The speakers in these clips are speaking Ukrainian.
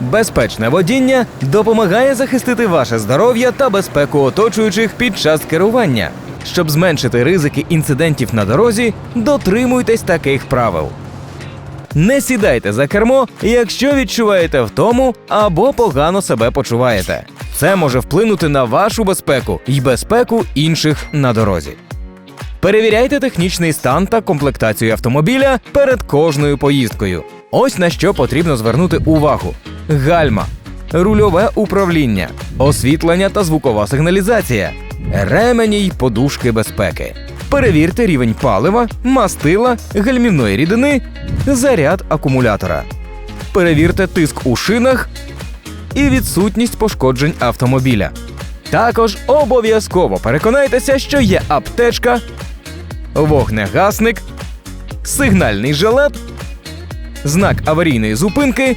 Безпечне водіння допомагає захистити ваше здоров'я та безпеку оточуючих під час керування. Щоб зменшити ризики інцидентів на дорозі, дотримуйтесь таких правил. Не сідайте за кермо, якщо відчуваєте втому або погано себе почуваєте. Це може вплинути на вашу безпеку і безпеку інших на дорозі. Перевіряйте технічний стан та комплектацію автомобіля перед кожною поїздкою. Ось на що потрібно звернути увагу: гальма, рульове управління, освітлення та звукова сигналізація, ремені й подушки безпеки. Перевірте рівень палива, мастила, гальмівної рідини, заряд акумулятора. Перевірте тиск у шинах і відсутність пошкоджень автомобіля. Також обов'язково переконайтеся, що є аптечка, вогнегасник, сигнальний жилет, знак аварійної зупинки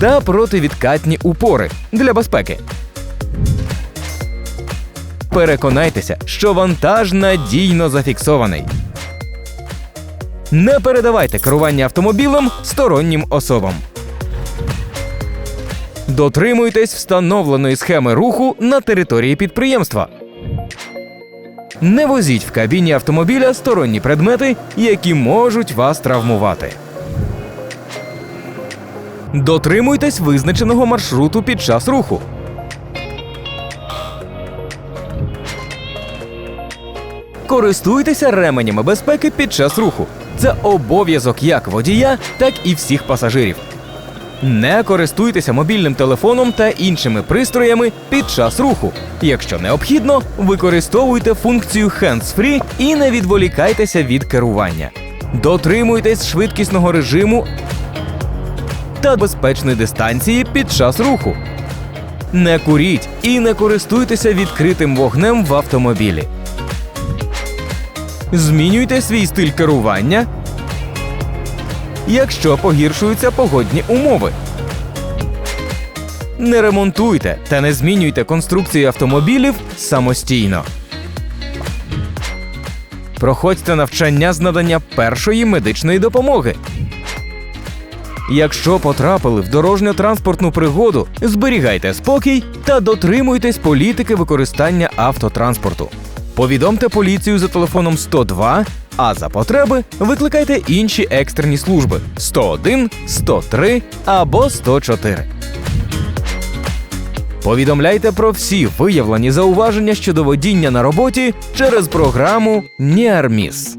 та противідкатні упори для безпеки. Переконайтеся, що вантаж надійно зафіксований. Не передавайте керування автомобілем стороннім особам. Дотримуйтесь встановленої схеми руху на території підприємства. Не возіть в кабіні автомобіля сторонні предмети, які можуть вас травмувати. Дотримуйтесь визначеного маршруту під час руху. Користуйтеся ременями безпеки під час руху. Це обов'язок як водія, так і всіх пасажирів. Не користуйтеся мобільним телефоном та іншими пристроями під час руху. Якщо необхідно, використовуйте функцію hands-free і не відволікайтеся від керування. Дотримуйтесь швидкісного режиму та безпечної дистанції під час руху. Не куріть і не користуйтеся відкритим вогнем в автомобілі. Змінюйте свій стиль керування, якщо погіршуються погодні умови. Не ремонтуйте та не змінюйте конструкції автомобілів самостійно. Проходьте навчання з надання першої медичної допомоги. Якщо потрапили в дорожньо-транспортну пригоду, зберігайте спокій та дотримуйтесь політики використання автотранспорту. Повідомте поліцію за телефоном 102, а за потреби викликайте інші екстрені служби 101, 103 або 104. Повідомляйте про всі виявлені зауваження щодо водіння на роботі через програму Ніарміс.